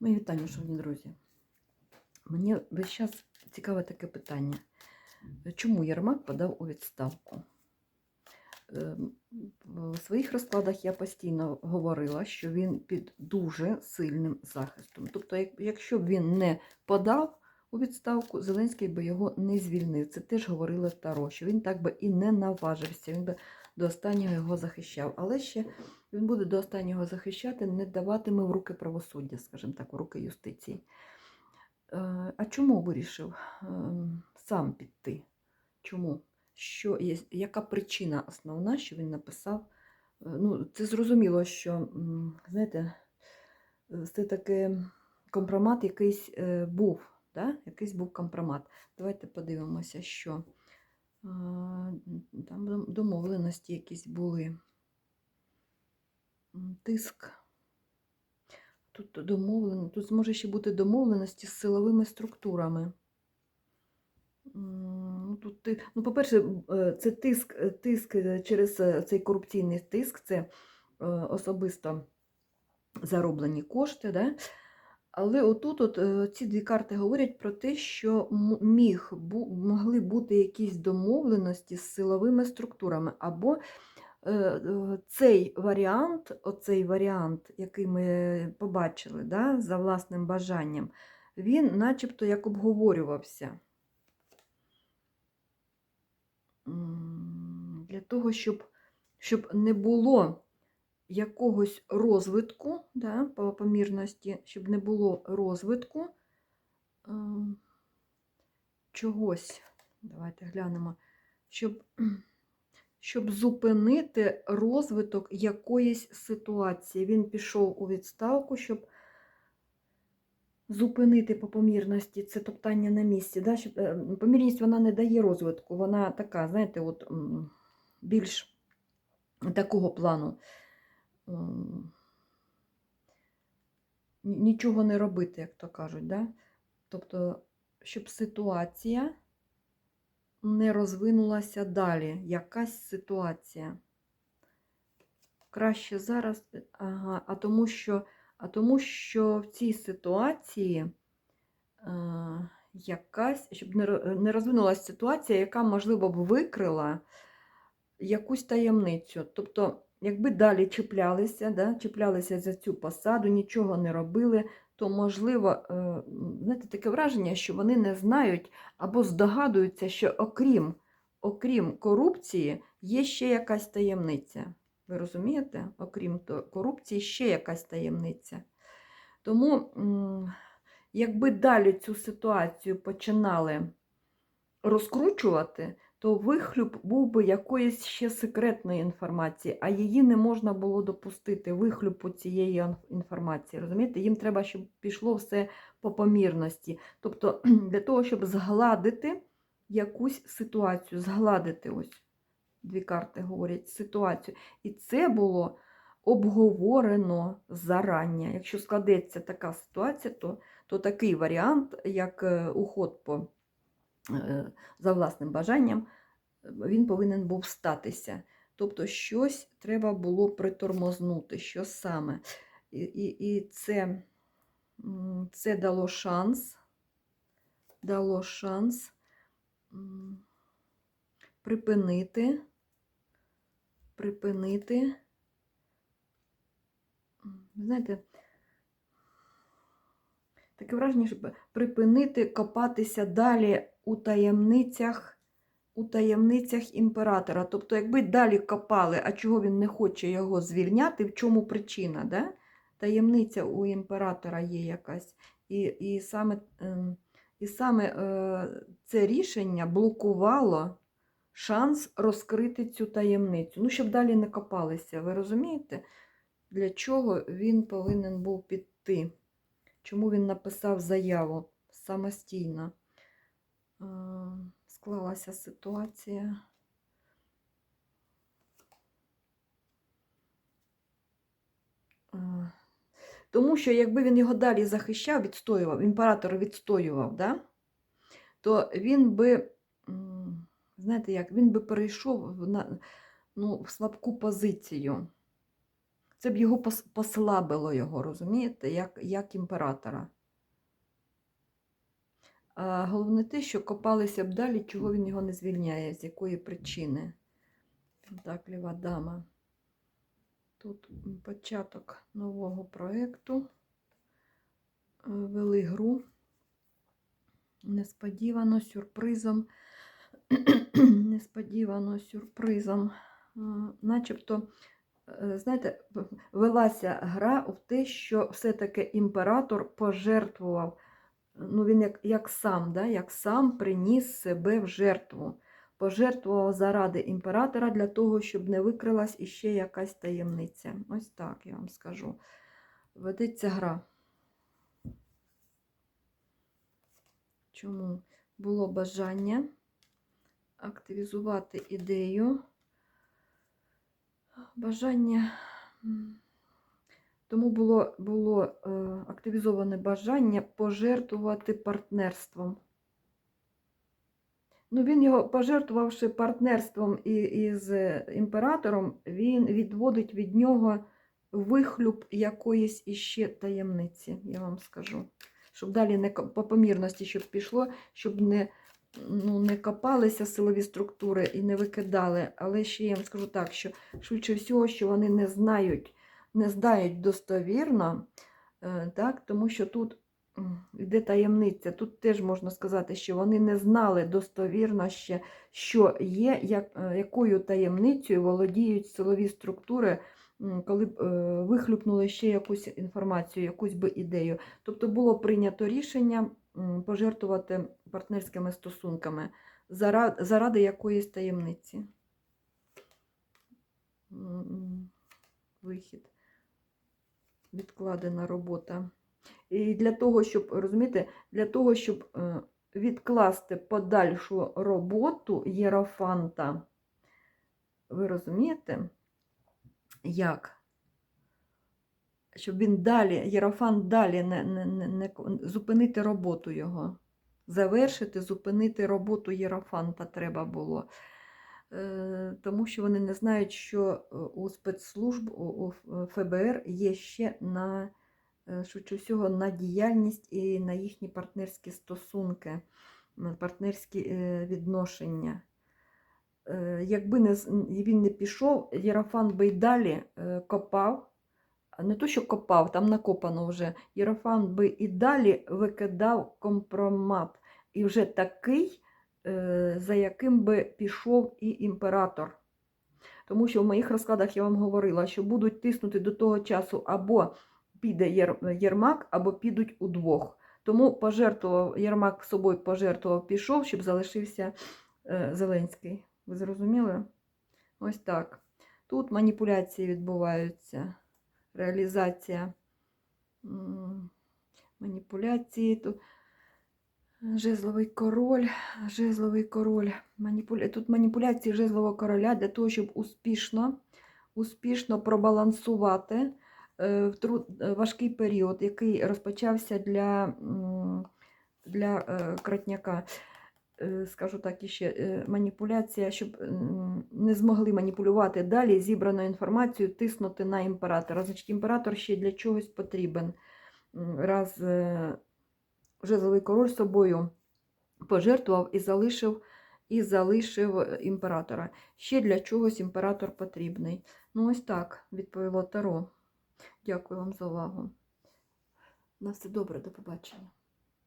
Мої вітання, шановні друзі. Мені весь час цікаве таке питання. Чому Єрмак подав у відставку? Ем, В своїх розкладах я постійно говорила, що він під дуже сильним захистом. Тобто, якщо б він не подав у відставку, Зеленський би його не звільнив. Це теж говорили Таро, що він так би і не наважився, він би до останнього його захищав. Але ще він буде до останнього захищати, не даватиме в руки правосуддя, скажімо так, в руки юстиції. Е, А чому вирішив ем, сам піти? Чому? Що є, яка причина основна, що він написав? Е, Ну, це зрозуміло, що, знаєте, е, це таки компромат якийсь е, був, да? якийсь був компромат. Давайте подивимося, що е, там домовленості якісь були. Тиск. Тут домовлено, тут зможе ще бути домовленості з силовими структурами. Ну, тут, ну, по-перше, е, це тиск, е, тиск е, через цей корупційний тиск, це особисто зароблені кошти. Да? Але отут от, ці дві карти говорять про те, що міг, могли бути якісь домовленості з силовими структурами, або цей варіант, оцей варіант, який ми побачили да, за власним бажанням, він начебто як обговорювався. Для того, щоб, щоб не було якогось розвитку да, по помірності, щоб не було розвитку е, чогось. Давайте глянемо, щоб, щоб зупинити розвиток якоїсь ситуації. Він пішов у відставку, щоб зупинити по помірності це топтання на місці. Да? Щоб, е, помірність вона не дає розвитку, вона така, знаєте, от, більш такого плану. Нічого не робити, як то кажуть. Да? Тобто, щоб ситуація не розвинулася далі. Якась ситуація. Краще зараз, ага, а тому що, а тому що в цій ситуації е, якась, щоб не, не розвинулася ситуація, яка, можливо, б викрила якусь таємницю. Тобто, якби далі чіплялися, да, чіплялися за цю посаду, нічого не робили, то, можливо, е, знаєте, таке враження, що вони не знають або здогадуються, що окрім, окрім корупції є ще якась таємниця. Ви розумієте? Окрім корупції, ще якась таємниця. Тому, якби далі цю ситуацію починали розкручувати, то вихлюп був би якоїсь ще секретної інформації, а її не можна було допустити, вихлюпу цієї інформації. Розумієте? Їм треба, щоб пішло все по помірності. Тобто, для того, щоб згладити якусь ситуацію, згладити ось дві карти говорять ситуацію. І це було обговорено зарання. Якщо складеться така ситуація, то, то такий варіант, як е, уход по, за власним бажанням, е, він повинен був статися. Тобто щось треба було притормознути, що саме. І, і, і це, це дало шанс, дало шанс припинити, припинити, знаєте, таке враження, щоб припинити копатися далі у таємницях, у таємницях імператора. Тобто, якби далі копали, а чого він не хоче його звільняти, в чому причина? Да? Таємниця у імператора є якась. І, і саме, ем, і саме е, це рішення блокувало шанс розкрити цю таємницю. Ну, щоб далі не копалися. Ви розумієте, для чого він повинен був піти? Чому він написав заяву самостійно? Е, Склалася ситуація. Е, Тому що якби він його далі захищав, відстоював, імператор відстоював, да? то він би, знаєте як, він би перейшов на, ну, в слабку позицію. Це б його пос- послабило його, розумієте, як, як імператора. Головне те, що копалися б далі, чого він його не звільняє, з якої причини. Пентакліва дама. Тут початок нового проєкту. Е, Вели гру. Несподівано, сюрпризом. Несподівано, сюрпризом. Е, Начебто, е, знаєте, велася гра в те, що все-таки імператор пожертвував ну він як, як сам, да, як сам приніс себе в жертву. Пожертвував заради імператора для того, щоб не викрилась іще якась таємниця. Ось так я вам скажу. Ведеться гра. Чому було бажання активізувати ідею? Бажання. Тому було, було е, активізоване бажання пожертвувати партнерством. Ну, він його, пожертвувавши партнерством і, із імператором, він відводить від нього вихлюп якоїсь іще таємниці, я вам скажу. Щоб далі не по помірності, щоб пішло, щоб не, ну, не копалися силові структури і не викидали. Але ще я вам скажу так, що швидше всього, що вони не знають, не знають достовірно, е, так, тому що тут йде таємниця. Тут теж можна сказати, що вони не знали достовірно ще, що є, як, е, якою таємницею володіють силові структури, коли б е, вихлюпнули ще якусь інформацію, якусь би ідею. Тобто було прийнято рішення пожертвувати партнерськими стосунками заради, заради якоїсь таємниці. Вихід. Відкладена робота. І для того, щоб, розумієте, для того, щоб е, відкласти подальшу роботу єрофанта, ви розумієте, як? Щоб він далі, єрофант далі не, не, не, не зупинити роботу його. Завершити, зупинити роботу єрофанта треба було. Е, Тому що вони не знають, що е, у спецслужб, у, ФБР є ще на е, швидше всього на діяльність і на їхні партнерські стосунки, партнерські е, відношення. Е, Якби не, він не пішов, Єрофан би й далі е, копав, не то, що копав, там накопано вже. Єрофан би і далі викидав компромат. І вже такий, е, за яким би пішов і імператор. Тому що в моїх розкладах я вам говорила, що будуть тиснути до того часу або піде Єрмак, або підуть удвох. Тому пожертвував, Єрмак собою пожертвував, пішов, щоб залишився е, Зеленський. Ви зрозуміли? Ось так. Тут маніпуляції відбуваються, реалізація маніпуляції. Тут жезловий король, жезловий король. Маніпуля... Тут маніпуляції жезлового короля для того, щоб успішно, успішно пробалансувати е, в труд... е, важкий період, який розпочався для, для е, Кратняка. Скажу так іще, маніпуляція, щоб не змогли маніпулювати далі зібрану інформацію, тиснути на імператора. Значить, імператор ще для чогось потрібен. Раз жезловий король собою пожертвував і залишив, і залишив е, імператора. Ще для чогось імператор потрібний. Ну, ось так відповіло Таро. Дякую вам за увагу. На все добре, до побачення.